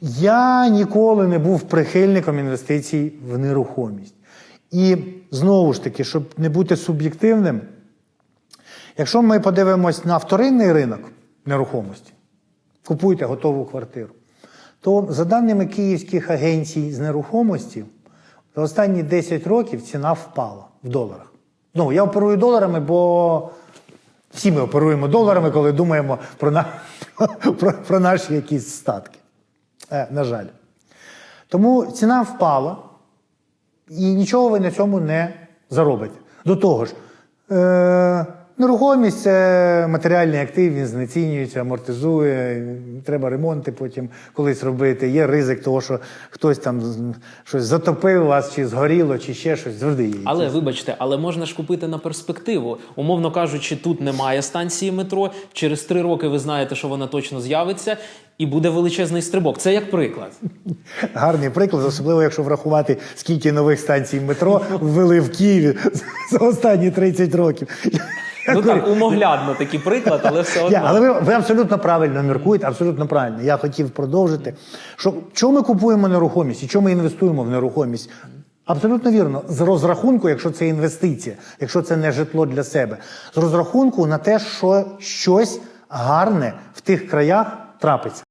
Я ніколи не був прихильником інвестицій в нерухомість. І знову ж таки, щоб не бути суб'єктивним, якщо ми подивимось на вторинний ринок нерухомості, купуйте готову квартиру, то за даними київських агенцій з нерухомості, за останні 10 років ціна впала в доларах. Ну, я оперую доларами, бо всі ми оперуємо доларами, коли думаємо про, на, про, про наші якісь статки. Е, на жаль. Тому ціна впала, і нічого ви на цьому не заробите. До того ж, е, нерухомість це матеріальний актив, він знецінюється, амортизує, треба ремонти потім колись робити. Є ризик того, що хтось там щось затопив вас, чи згоріло, чи ще щось. Завжди є. Але вибачте, але можна ж купити на перспективу. Умовно кажучи, тут немає станції метро. Через три роки ви знаєте, що вона точно з'явиться, і буде величезний стрибок. Це як приклад. Гарний приклад, особливо якщо врахувати, скільки нових станцій метро ввели в Києві за останні 30 років. Ну так, умоглядно такий приклад, але все одно. Але ви, ви абсолютно правильно міркуєте, абсолютно правильно. Я хотів продовжити. Що, чому ми купуємо нерухомість і чому ми інвестуємо в нерухомість? Абсолютно вірно. З розрахунку, якщо це інвестиція, якщо це не житло для себе, з розрахунку на те, що щось гарне в тих краях трапиться.